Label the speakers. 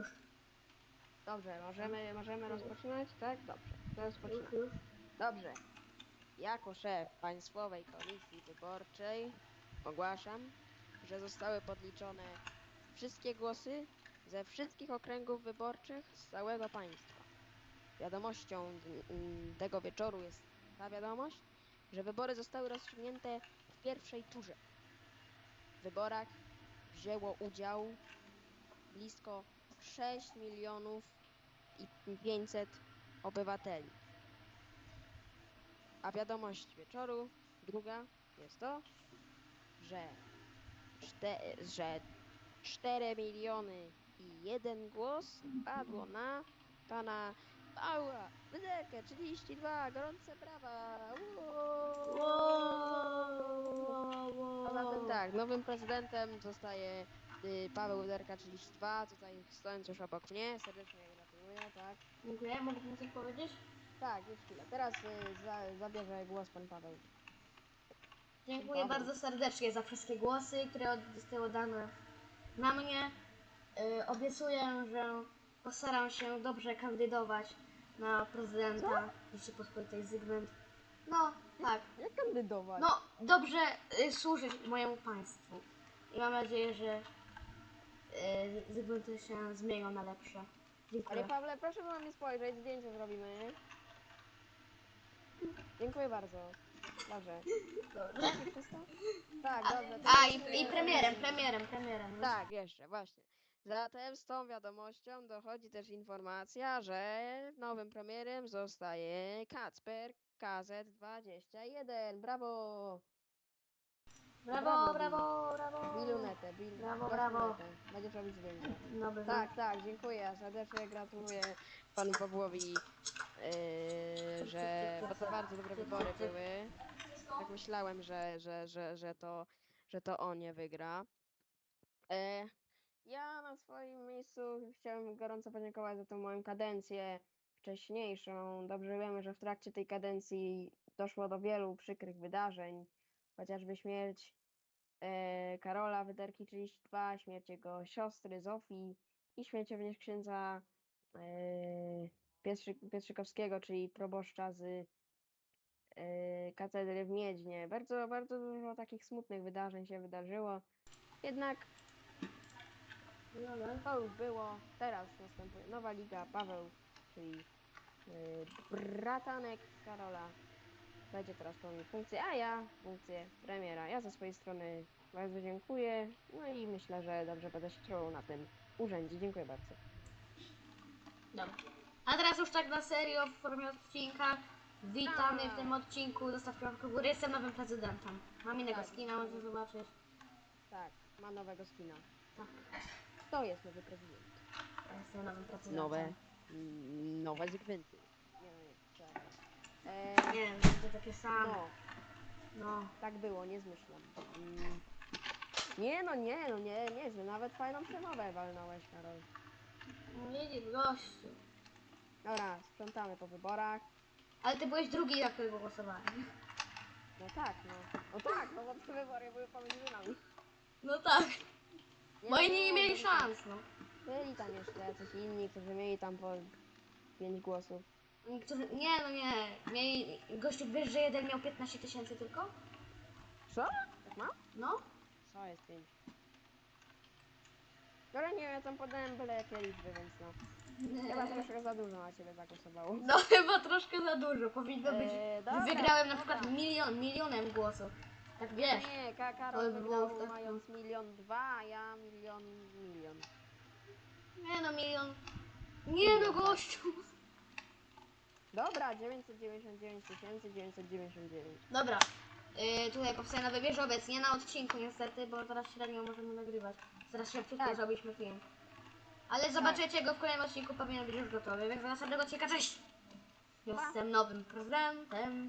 Speaker 1: Już.
Speaker 2: Dobrze, możemy, możemy rozpoczynać, tak? Dobrze, rozpoczynamy. Dobrze. Jako szef Państwowej Komisji Wyborczej ogłaszam, że zostały podliczone wszystkie głosy ze wszystkich okręgów wyborczych z całego państwa. Wiadomością tego wieczoru jest ta wiadomość, że wybory zostały rozstrzygnięte w pierwszej turze. W wyborach wzięło udział blisko 6 milionów i 500 obywateli. A wiadomość wieczoru, druga, jest to, że, czte, że 4 miliony i jeden głos padło na pana Pawła Wydekę 32, gorące brawa! Uuu. A zatem tak, nowym prezydentem zostaje Paweł Uderka 32, tutaj stojąc już obok mnie, serdecznie gratuluję, tak.
Speaker 1: Dziękuję, mogę mi coś powiedzieć?
Speaker 2: Tak, już chwilę. Teraz y, za, zabierze głos pan Paweł.
Speaker 1: Dziękuję
Speaker 2: Dobra.
Speaker 1: bardzo serdecznie za wszystkie głosy, które od- zostały oddane na mnie. Y, obiecuję, że postaram się dobrze kandydować na prezydenta Rzeczypospolitej Zygmunt. No, tak.
Speaker 2: Jak kandydować?
Speaker 1: No, dobrze y, służyć mojemu państwu. I mam nadzieję, że Zygmunty się zmienią na lepsze. Dziękuję.
Speaker 2: Ale Pawle, proszę na mnie spojrzeć, zdjęcie zrobimy. Dziękuję bardzo. Dobrze.
Speaker 1: Dobrze.
Speaker 2: Tak, już wszystko? Tak, dobrze. to
Speaker 1: A, i, i premierem, premierem, premierem.
Speaker 2: Tak, jeszcze, właśnie. Zatem z tą wiadomością dochodzi też informacja, że nowym premierem zostaje Kacper KZ21. Brawo!
Speaker 1: Brawo, brawo, brawo.
Speaker 2: Bilunetę, bil...
Speaker 1: Brawo, brawo.
Speaker 2: Będziesz robić zdjęcie.
Speaker 1: Dobry,
Speaker 2: Tak, tak, dziękuję. Serdecznie gratuluję panu Pawłowi, yy, że bo to bardzo dobre wybory były. Tak myślałem, że, że, że, że, to, że to on nie wygra. E, ja na swoim miejscu chciałem gorąco podziękować za tą moją kadencję wcześniejszą. Dobrze wiemy, że w trakcie tej kadencji doszło do wielu przykrych wydarzeń, chociażby śmierć e, Karola Wyderki 32, śmierć jego siostry Zofii i śmierć również księdza e, Pietrzy, Pietrzykowskiego, czyli proboszcza z e, katedry w Miedźnie. Bardzo, bardzo dużo takich smutnych wydarzeń się wydarzyło. Jednak to już było. Teraz następuje nowa liga. Paweł, czyli y, bratanek Karola, będzie teraz pełnił funkcję, a ja funkcję premiera. Ja ze swojej strony bardzo dziękuję. No i myślę, że dobrze będę się czuł na tym urzędzie. Dziękuję bardzo.
Speaker 1: Dobra. A teraz już tak na serio w formie odcinka. Witamy w tym odcinku. Zostawcie łapkę w górę. Jestem nowym prezydentem. Mam innego
Speaker 2: Tak.
Speaker 1: skina, możecie zobaczyć.
Speaker 2: Tak, ma nowego skina.
Speaker 1: Tak.
Speaker 2: To jest nowy prezydent.
Speaker 1: Jestem nowym prezydentem.
Speaker 2: Nowe, nowe zygwynty. Nie, no nie, czekaj. E,
Speaker 1: Nie wiem, będzie takie same.
Speaker 2: no,
Speaker 1: No.
Speaker 2: tak było, nie zmyślam. Mm. Nie no, nie, no nie, nie, że nawet fajną przemowę walnąłeś, Karol.
Speaker 1: No widzisz, gościu.
Speaker 2: Dobra, sprzątamy po wyborach.
Speaker 1: Ale ty byłeś drugi, jak którego głosowałem.
Speaker 2: No tak, no. No tak, no bo te wybory były pomiędzy nami.
Speaker 1: No tak.
Speaker 2: Nie,
Speaker 1: inni nie mieli szans, no.
Speaker 2: Byli tam jeszcze jacyś inni, którzy mieli tam po pięć głosów.
Speaker 1: Niektórzy... Nie, no nie. Mieli... Gościu, wiesz, że jeden miał 15 tysięcy tylko?
Speaker 2: Co? Tak ma?
Speaker 1: No.
Speaker 2: Co jest pięć? Dobra, nie ja tam podałem byle jakie liczby, więc no. Chyba troszkę za dużo na ciebie zagłosowało.
Speaker 1: No chyba troszkę za dużo. Powinno być.
Speaker 2: Eee, dobra,
Speaker 1: Wygrałem na
Speaker 2: dobra.
Speaker 1: przykład milion, milionem głosów. Tak wiesz.
Speaker 2: Nie, Ka- Karol
Speaker 1: by było tak-
Speaker 2: mając milion dwa, a ja milion milion.
Speaker 1: Nie no, milion. Nie no, gościu.
Speaker 2: Dobra, 999 999.
Speaker 1: Dobra. Yy, tutaj powstaje nowy wieżowiec, nie na odcinku niestety, bo teraz średnio możemy nagrywać. Teraz szybciutko
Speaker 2: Tak.
Speaker 1: zrobiliśmy film. Ale zobaczycie go w kolejnym odcinku, powinien być już gotowy, więc do następnego odcinka, cześć! Jestem nowym prezydentem.